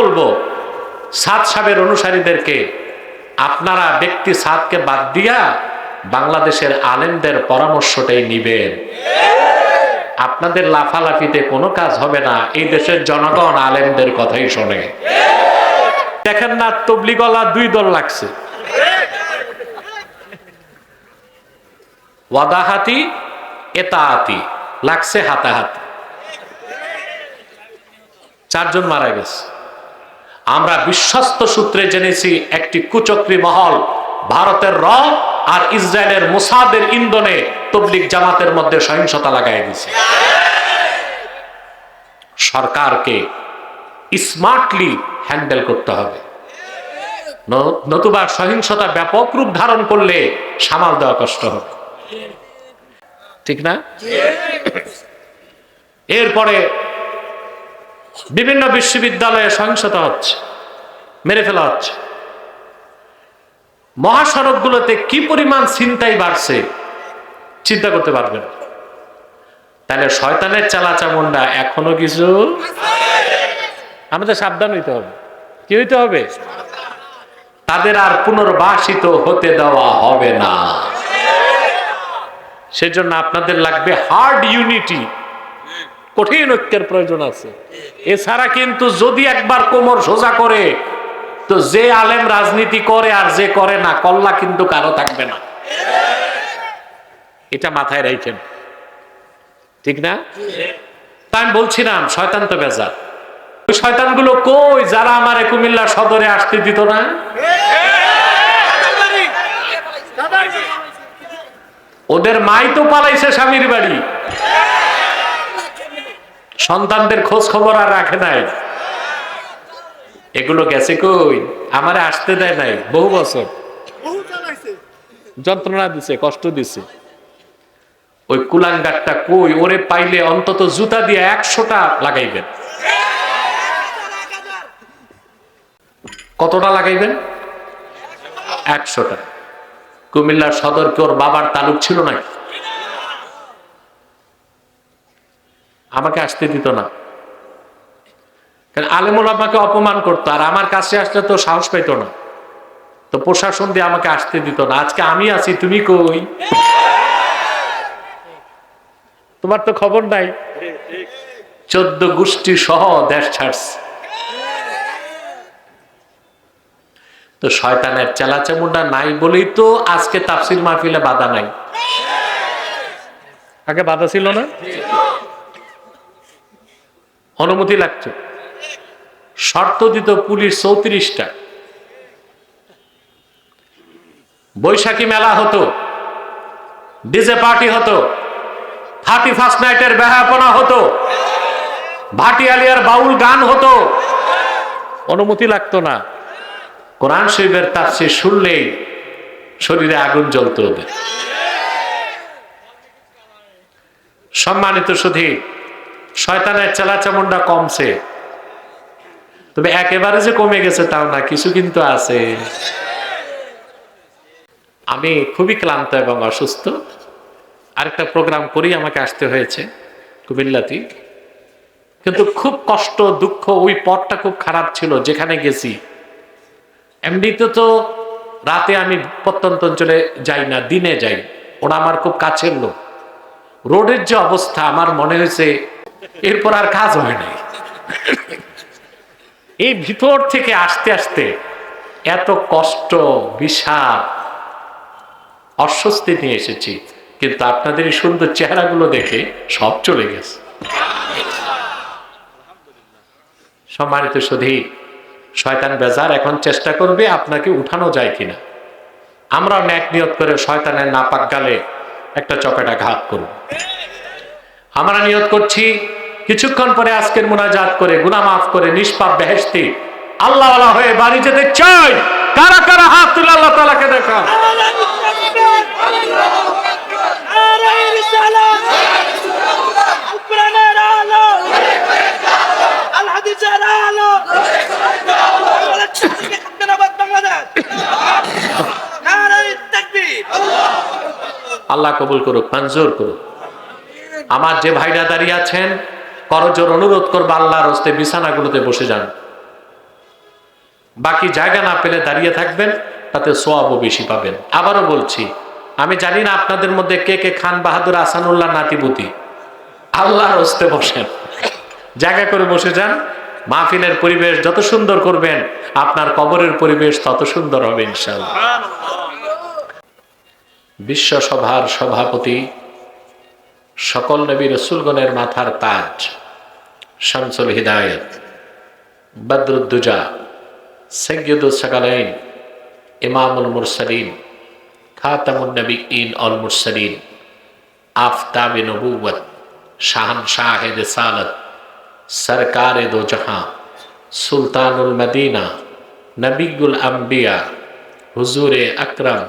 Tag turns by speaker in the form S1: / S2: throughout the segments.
S1: বলব, সাদ সাহেবের অনুসারীদেরকে, আপনারা ব্যক্তি সাদকে বাদ দিয়া বাংলাদেশের আলেমদের পরামর্শটাই নিবেন। আপনাদের লাফালাফিতে কোনো কাজ হবে না, এই দেশের জনগণ আলেমদের কথাই শোনে। দেখেন না তবলিগলা দুই দল লাগছে। ওয়াদাহাতি এতাহাতি লাগছে হাতাহাতি। চারজন মারা গেছে। আমরা বিশ্বস্ত সূত্রে জেনেছি একটি কুচক্রী মহল, ভারতের র আর ইসরায়েলের মোসাদের ইন্ধনে তবলিক জামাতের মধ্যে সহিংসতা লাগাই দিছে সরকারকে স্মার্টলি হ্যান্ডেল করতে হবে। নতুবা সহিংসতা ব্যাপক রূপ ধারণ করলে সামাল দেওয়া কষ্ট হবে। ঠিক না? এরপরে বিভিন্ন বিশ্ববিদ্যালয়ে সহিংসতা হচ্ছে। মেরে ফেলা হচ্ছে। মহাসড়কগুলোতে কি পরিমাণ চিন্তাই বাড়ছে, চিন্তা করতে পারবেন তাহলে শয়তানের চালা চামুন্ডা এখনও কিছু? আমাদের সাবধান হইতে হবে। কি হইতে হবে? তাদের আর পুনর্বাসিত হতে দেওয়া হবে না। সেজন্য আপনাদের লাগবে হার্ড ইউনিটি কঠিন ঐক্যের প্রয়োজন আছে। এছাড়া কিন্তু যদি একবার কোমর সোজা করে তো যে আলেম রাজনীতি করে আর যে করে না, কল্লা কিন্তু কারও থাকবে না। এটা মাথায় রাখেন ঠিক না? তা আমি বলছিলাম, শয়তান তো বেজার। ওই শয়তানগুলো কই, যারা আমার কুমিল্লা সদরে আসতে দিত না? ওদের মাই তো পালাইছে স্বামীর বাড়ি। সন্তানদের খোঁজ খবর আর রাখে নাই। এগুলো গেছে কই? আমারে আসতে দেয় নাই বহু বছর। যন্ত্রণা দিছে কষ্ট দিছে। ওই কুলাঙ্গারটা কই? ওরে পাইলে অন্তত জুতা দিয়ে একশোটা লাগাইবেন। কতটা লাগাইবেন? একশোটা। কুমিল্লার সদর কি ওর বাবার তালুক ছিল নাকি? আমাকে আসতে দিত না। কারণ আলেমুল আমাকে অপমান করতো, আর আমার কাছে আসলে তো সাহস পাইতো না। তো প্রশাসন দিয়ে আমাকে আসতে দিত না। আজকে আমি আছি, তুমি কই? তোমার তো খবর নাই। চোদ্দ গোষ্ঠী সহ দেশ ছাড়ছে। তো শয়তানের চেলাচামুন্ডা নাই বলেই তো আজকে তাফসির মাহফিলে বাধা নাই। আগে বাধা ছিল না? অনুমতি লাগতো শর্ত দিত পুলিশ চৌত্রিশটা। বৈশাখী মেলা হতো, ডিজে পার্টি হতো থার্টি ফার্স্ট নাইটের বেহাপনা হতো, ভাটিয়ালিয়ার বাউল গান হতো। অনুমতি লাগতো না। কোরআন শরীফের তাফসির শুনলেই শরীরে আগুন জ্বলতো ওদের। সম্মানিত সুধী, শয়তানের চেলাচামুন্ডা কমছে। তবে একেবারে যে কমে গেছে তাও না, কিছু কিন্তু আছে। আমি খুবই ক্লান্ত এবং অসুস্থ। আরেকটা প্রোগ্রাম করেই আমাকে আসতে হয়েছে, কুমিল্লাতি। কিন্তু খুব কষ্ট, দুঃখ, ওই পথটা খুব খারাপ ছিল, যেখানে গেছি। এমনিতে তো রাতে আমি প্রত্যন্ত অঞ্চলে যাই না, দিনে যাই। ওরা আমার খুব কাছের লোক। রোডের যে অবস্থা, আমার মনে হয়েছে এরপর আর কাজ হয় নাই। এই ভিতর থেকে আসতে আসতে এত কষ্ট, বিষাদ, অস্বস্তি নিয়ে এসেছি। কিন্তু আপনাদের এই সুন্দর চেহারাগুলো দেখে সব চলে গেছে। সম্মানিত সুধী, শয়তান বেজার এখন চেষ্টা করবে আপনাকে উঠানো যায় কিনা। আমরা ন্যাক নিয়ত করে শয়তানের নাপাক গালে একটা চপেটা ঘাত করব। আমরা নিয়ত করছি কিছুক্ষণ পরে আজকের মোনাজাত করে গুনা মাফ করে, নিষ্পাপ, বেহেশতি আল্লাহ হয়ে বাড়ি যেতে চাই। কারা কারা হাত তুলে আল্লাহ তালাকে দেখা আল্লাহ কবুল করুক, মঞ্জুর করুক। আমার যে ভাইরা দাঁড়িয়ে আছেন করজোর অনুরোধ করব, আল্লাহর হস্তে বিছানাগুলোতে বসে যান। বাকি জায়গা না পেলে দাঁড়িয়ে থাকবেন, তাতে সোয়াবও বেশি পাবেন। আবারও বলছি, আমি জানি না আপনাদের মধ্যে কে কে খান বাহাদুর, আসানুল্লাহ, নাতিপুতি। আল্লাহর হস্তে বসেন। জায়গা করে বসে যান, মাহফিলের পরিবেশ যত সুন্দর করবেন, আপনার কবরের পরিবেশ তত সুন্দর হবে ইনশাল্লাহ বিশ্ব সভার সভাপতি, সকল নবী রসুলগণের মাথার তাজ। শামসুল হিদায়ত বদরুদ্দুজা সৈয়দুল সকালাইন, ইমামুল মুরসালিন, খাতামুন নবীন অল মুরসালিন, আফতাব নবুয়ত শাহান শাহেদ সালত সরকার দো জাহাঁ সুলতানুল মদিনা নবীগুল আম্বিয়া, হুজুরে আকরম,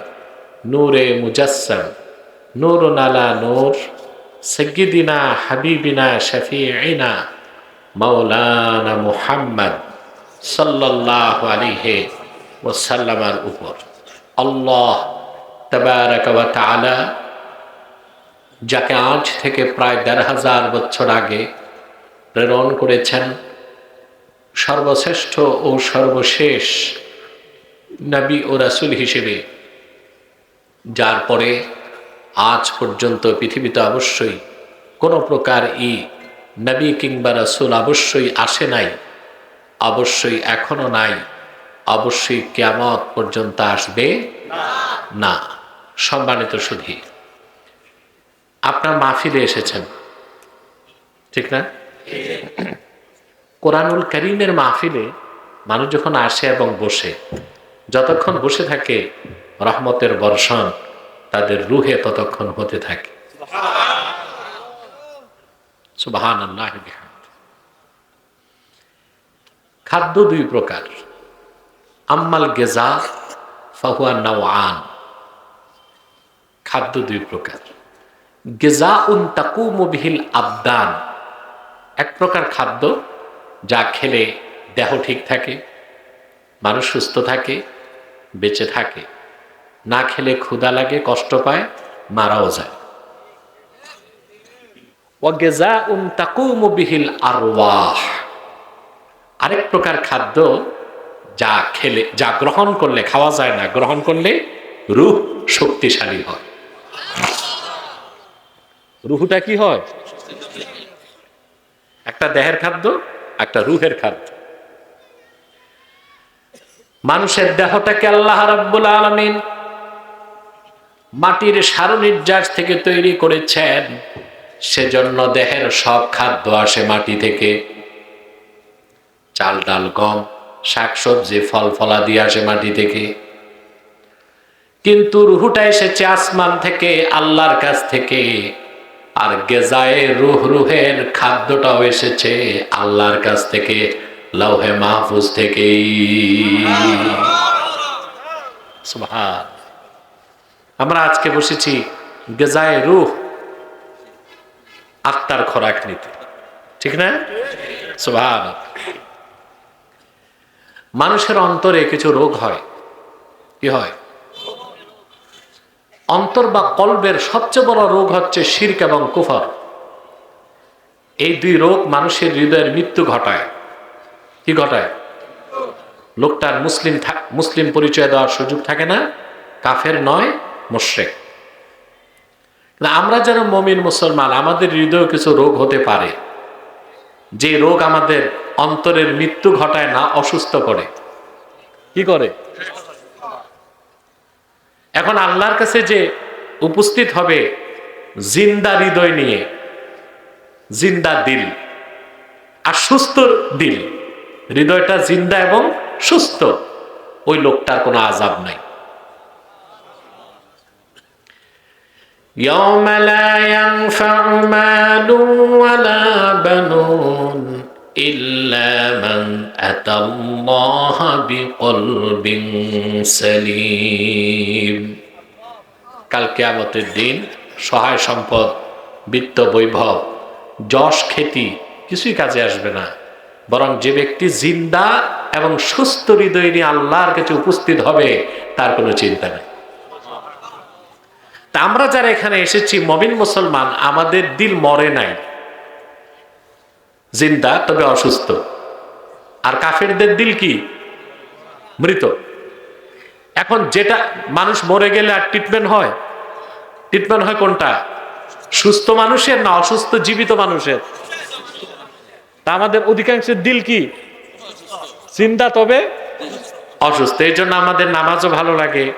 S1: নূরে মুজসম নূর নালা নূর, সৈয়দিনা হাবিবিনা শফিনা মৌলানা মুহাম্মদ সাল্লাহ আলিহে ওসাল্লামার উপর। আল্লাহ তবারক ওয়া তাআলা যাকে আজ থেকে প্রায় দেড় হাজার বছর আগে প্রেরণ করেছেন, সর্বশ্রেষ্ঠ ও সর্বশেষ নবী ও রাসুল হিসেবে, যার পরে আজ পর্যন্ত পৃথিবীতে অবশ্যই কোনো প্রকার ই নবী কিংবা রাসুল অবশ্যই আসে নাই, অবশ্যই এখনও নাই, অবশ্যই কেয়ামত পর্যন্ত আসবে না। সম্মানিত সুধী, আপনার মাহফিলে এসেছেন, ঠিক না? কোরআনুল করিমের মাহফিলে মানুষ যখন আসে এবং বসে, যতক্ষণ বসে থাকে রহমতের বর্ষণ, তাদের রুহে ততক্ষণ হতে থাকে। আল্লাহ খাদ্য দুই প্রকার। আম্মাল গেজা, ফাহুয়া নাওয়ান খাদ্য দুই প্রকার। গেজা উন তাকু বিহিল আবদান। এক প্রকার খাদ্য যা খেলে দেহ ঠিক থাকে, মানুষ সুস্থ থাকে, বেঁচে থাকে। না খেলে ক্ষুধা লাগে, কষ্ট পায়, মারাও যায়। আরেক প্রকার খাদ্য যা খেলে, যা গ্রহণ করলে, খাওয়া যায় না, গ্রহণ করলে রূহ শক্তিশালী হয়। রুহুটা কি হয়? একটা দেহের খাদ্য, একটা রুহের খাদ্য। মানুষের দেহটাকে আল্লাহ রাব্বুল আলামিন মাটির সারনির্যাস থেকে তৈরি করেছেন। সেজন্য দেহের সব খাদ্য আসে মাটি থেকে। চাল, ডাল, গম শাকসবজি ফল ফলা দিয়ে আসে মাটি থেকে। কিন্তু রুহুটা এসেছে আসমান থেকে, আল্লাহর কাছ থেকে। আর গেজায়ে রুহ রুহের খাদ্যটাও এসেছে আল্লাহর কাছ থেকে, লৌহে মাহফুজ থেকেই। আমরা আজকে বসেছি গেজায়ে রুহ আত্মার খোরাক নিতে। ঠিক না? সুবহান মানুষের অন্তরে কিছু রোগ হয়। কি হয়? অন্তর বা কলবের সবচেয়ে বড় রোগ হচ্ছে শির্ক এবং কুফর। এই দুই রোগ মানুষের হৃদয়ের মৃত্যু ঘটায়। কি ঘটায়? লোকটার মুসলিম মুসলিম পরিচয় দেওয়ার সুযোগ থাকে না। কাফের নয়, মুশ্রেক। আমরা যারা মমিন মুসলমান, আমাদের হৃদয়ে কিছু রোগ হতে পারে। যে রোগ আমাদের অন্তরের মৃত্যু ঘটায় না, অসুস্থ করে। কি করে? এখন আল্লাহর কাছে যে উপস্থিত হবে জিন্দা হৃদয় নিয়ে, জিন্দা দিল আর সুস্থ দিল, হৃদয়টা জিন্দা এবং সুস্থ, ওই লোকটার কোনো আজাব নাই। يوم لا ينفع مال ولا بنون إلا من أتى الله بقلب سليم কাল কেয়ামতের দিন সহায় সম্পদ বিত্ত বৈভব যশ খ্যাতি কিছুই কাজে আসবে না বরং যে ব্যক্তি জিন্দা এবং সুস্থ হৃদয় নিয়ে আল্লাহর কাছে উপস্থিত হবে তার কোনো চিন্তা নেই তা আমরা যারা এখানে এসেছি, মমিন মুসলমান, আমাদের দিল মরে নাই। জিন্দা, তবে অসুস্থ। আর কাফেরদের দিল কি? মৃত। এখন যেটা মানুষ মরে গেলে আর ট্রিটমেন্ট হয় ট্রিটমেন্ট হয় কোনটা? সুস্থ মানুষের না অসুস্থ জীবিত মানুষের? তা আমাদের অধিকাংশের দিল কি? চিন্তা তবে অসুস্থ। এই জন্য আমাদের নামাজও ভালো লাগে।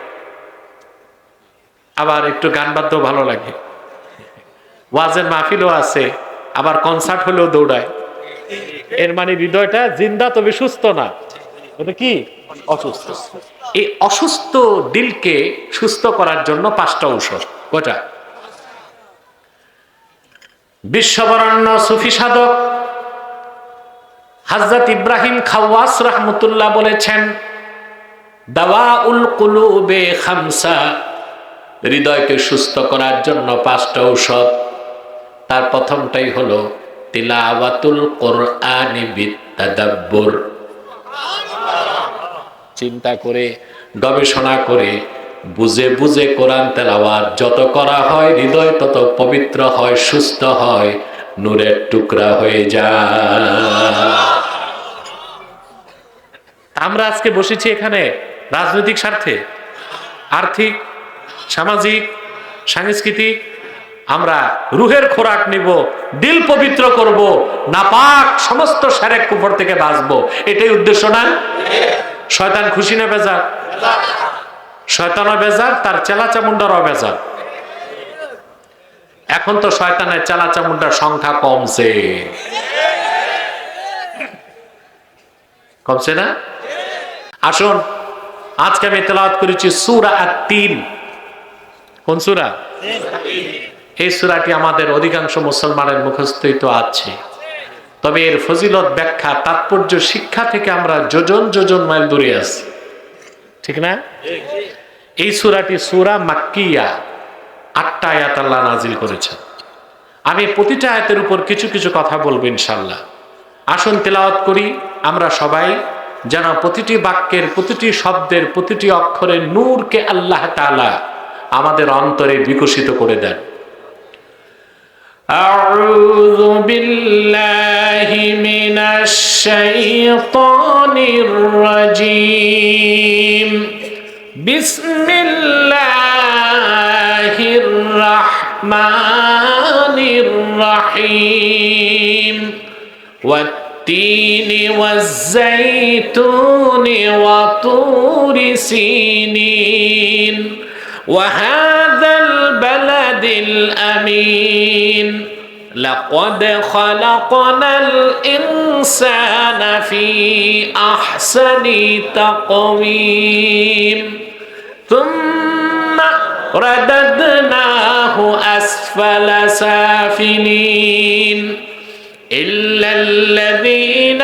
S1: আবার একটু গান বাদ্য ভালো লাগে। ওয়াজের মাহফিলও আছে, আবার কনসার্ট হলেও দৌড়ায়। এর মানে হৃদয়টা জিন্দা, তবে সুস্থ না। এটা কি? অসুস্থ। এই অসুস্থ দিলকে সুস্থ করার জন্য পাঁচটা ঔষধ। কটা বিশ্ববরণ্য সুফি সাধক হাজরত ইব্রাহিম খাওয়াস রহমতুল্লাহ বলেছেন দাওয়া উল কুলুবে খামসা হৃদয়কে সুস্থ করার জন্য পাঁচটা ঔষধ। তার প্রথমটাই হলো তিলাওয়াতুল কোরআনি বিত্তাদাব্বুর। চিন্তা করে, গবেষণা করে, বুঝে বুঝে কোরআন তেলাওয়াত যত করা হয়, হৃদয় তত পবিত্র হয়, সুস্থ হয়, নূরের টুকরা হয়ে যায়। আমরা আজকে বসেছি এখানে রাজনৈতিক স্বার্থে। আর্থিক সামাজিক, সাংস্কৃতিক, আমরা রুহের খোরাক নিব, দিল পবিত্র করব, নাপাক সমস্ত সারেক কুফর থেকে বাঁচবো। এটাই উদ্দেশ্য না? শয়তান খুশি না বেজার? শয়তানও বেজার, তার চেলা চামুন্ডারও বেজার। এখন তো শয়তানের চেলা চামুন্ডার সংখ্যা কমছে। কমছে না? আসুন, আজকে আমি তেলাওয়াত করেছি সুরা আর তিন কোন সুরা? এই সুরাটি আমাদের অধিকাংশ মুসলমানের মুখস্থই তো আছে। তবে এর ফজিলত ব্যাখ্যা, তাৎপর্য শিক্ষা থেকে আমরা যোজন যোজন মাইল দূরে আছি। ঠিক না? এই সুরাটি সুরা মাক্কিয়া। আটটা আয়াত আল্লাহ নাজিল করেছেন। আমি প্রতিটা আয়াতের উপর কিছু কিছু কথা বলব ইনশাল্লাহ আসুন তেলাওয়াত করি, আমরা সবাই যেন প্রতিটি বাক্যের, প্রতিটি শব্দের, প্রতিটি অক্ষরের নূরকে আল্লাহ তাআলা আমাদের অন্তরে বিকশিত করে দেন أعوذ بالله من الشيطان الرجيم بسم الله الرحمن الرحيم والتين والزيتون وطور سينين وهذا البلد الأمين. لقد خلقنا الإنسان في أحسن تقويم. ثم رددناه أسفل سافلين. إلا الذين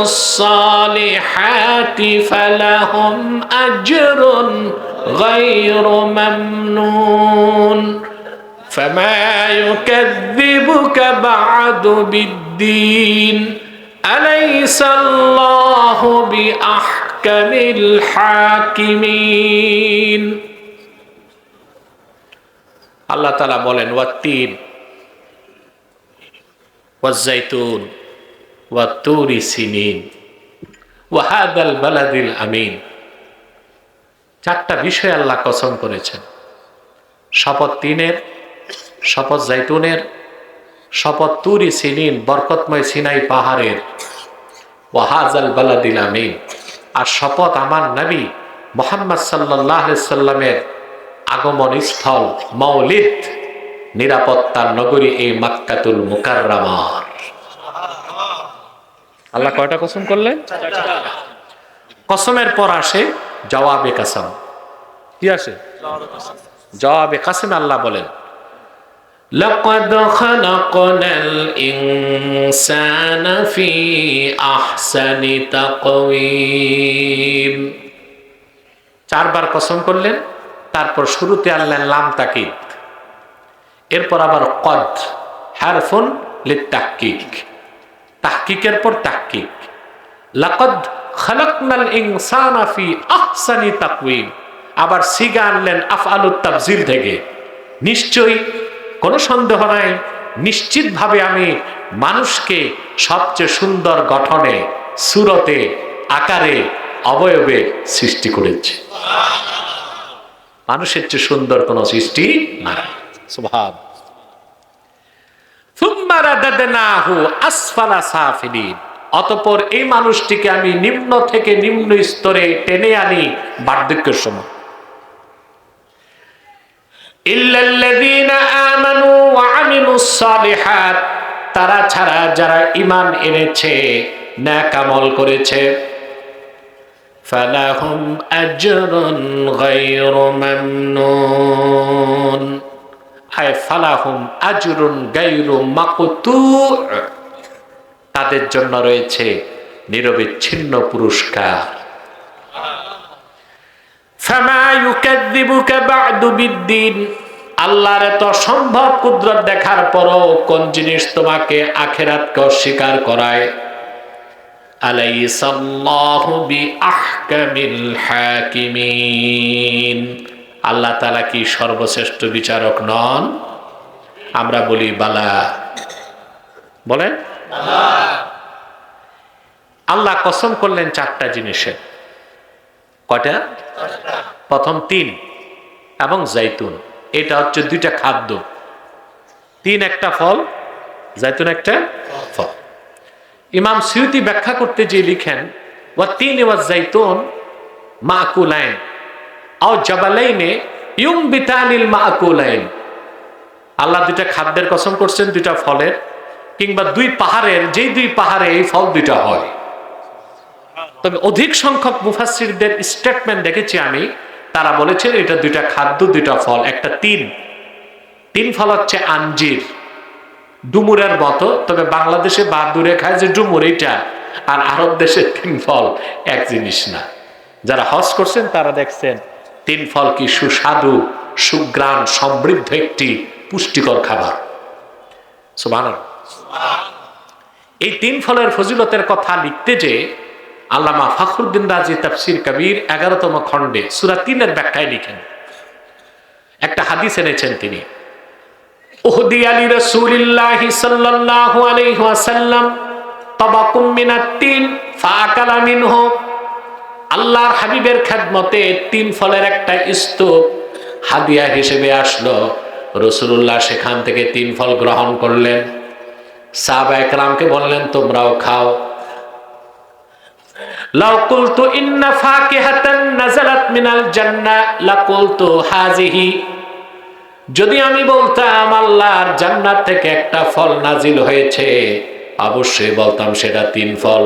S1: الصالحات فلهم أجر غير ممنون فما يكذبك بعد بالدين أليس الله بأحكم الحاكمين আল্লাহ তালা বলেন ওয়াত্তিন ওয়াজ্জাইতুন চারটা বিষয় আল্লাহ কসম করেছেন। শপথ তিনের, শপথ জাইতুনের, শপথ তুরি সিনিন, বরকতময় সিনাই পাহাড়ের। ওয়াহাজাল বালাদিল আমিন। আর শপথ আমার নবী মোহাম্মদ সাল্লাহ সাল্লামের আগমন স্থল, মৌলিদ, নিরাপত্তার নগরী এই মাক্কাতুল মুকাররামার আল্লাহ কয়টা কসম করলেন কসমের পর আসে জবাবে কাসম কি আসে জবাবে কাসম আল্লাহ বলেন لقد خلقنا الإنسان في أحسن تقويم চারবার কসম করলেন তারপর শুরুতে আনলেন লাম তাকিদ এরপর আবার কদ হারফুন লিত্তাহকিক তাহকিকের পর তাহকিক। আহসানি আবার সিগা আনলেন আফআলুত তাফজিল থেকে। নিশ্চয়ই কোনো সন্দেহ নাই, নিশ্চিতভাবে আমি মানুষকে সবচেয়ে সুন্দর গঠনে, সুরতে, আকারে, অবয়বে সৃষ্টি করেছে। মানুষের চেয়ে সুন্দর কোন সৃষ্টি না
S2: সুবহান।
S1: অতঃপর এই মানুষটিকে আমি নিম্ন থেকে নিম্ন স্তরে টেনে আনি বার্ধক্যের সময়। তারা ছাড়া যারা ঈমান এনেছে নেক আমল করেছে। ফালাহুম আজরুন গায়রু মামনুন। তাদের জন্য রয়েছে নিরবিচ্ছিন্ন পুরস্কার। আল্লাহর এত সম্ভব কুদরত দেখার পরও কোন জিনিস তোমাকে আখেরাতকে অস্বীকার করায়? বিআহকামিল হাকিমিন। আল্লাহ তালা কি সর্বশ্রেষ্ঠ বিচারক নন? আমরা বলি, বালা। বলেন? আল্লাহ কসম করলেন চারটা জিনিসের। কটা প্রথম তিন এবং জাইতুন এটা হচ্ছে দুইটা খাদ্য। তিন একটা ফল জাইতুন একটা ফল। ইমাম সিউতি ব্যাখ্যা করতে যে লিখেন, ওয়া তিন ওয়া জাইতুন মাকুলাইন। আও জাবালাইনে ইউম বিতানিল মাকুলাইন। আল্লাহ দুইটা খাদ্যের কসম করছেন, দুইটা ফলের, কিংবা দুই পাহাড়ের, যেই দুই পাহাড়ে এই ফল দুইটা হয়। তবে অধিক সংখ্যক মুফাসিরদের স্টেটমেন্ট দেখেছি আমি, তারা বলেছেন এটা দুইটা খাদ্য, দুইটা ফল, একটা তিন। তিন ফল হচ্ছে আঞ্জির, ডুমুরের মতো, তবে বাংলাদেশে বা দূরে খায় যে ডুমুর এইটা আর আরব দেশে তিন ফল, এক জিনিস না। যারা হজ করছেন, তারা দেখছেন তিন ফল কি সুস্বাদু, সুগ্রাণ, সমৃদ্ধ একটি পুষ্টিকর খাবার? এই তিন ফলের ফজিলতের কথা লিখতে যে আল্লামা ফখরুদ্দিন রাজি তাফসির কবির এগারোতম খণ্ডে সুরা তিনের ব্যাখ্যায় লিখেন। একটা হাদিস এনেছেন তিনি। সাল্লাল্লাহু আলাইহি ওয়াসাল্লাম, তাবাকুম মিনাত তিন, ফাআকালা মিনহু। আল্লাহর হাবিবের খেদমতে তিন ফলের একটা স্তূপ হাদিয়া হিসেবে আসলো। রসুল্লাহ সেখান থেকে তিন ফল গ্রহণ করলেন। সাহাবা একরামকে বললেন, তোমরাও খাও। লাউ কুলতু ইন্না ফাকিহাতান নাজালাত মিনাল জান্নাহ লাকুলতু হাজিহি যদি আমি বলতাম আল্লাহর জান্নাত থেকে একটা ফল নাজিল হয়েছে, অবশ্যই বলতাম সেটা তিন ফল।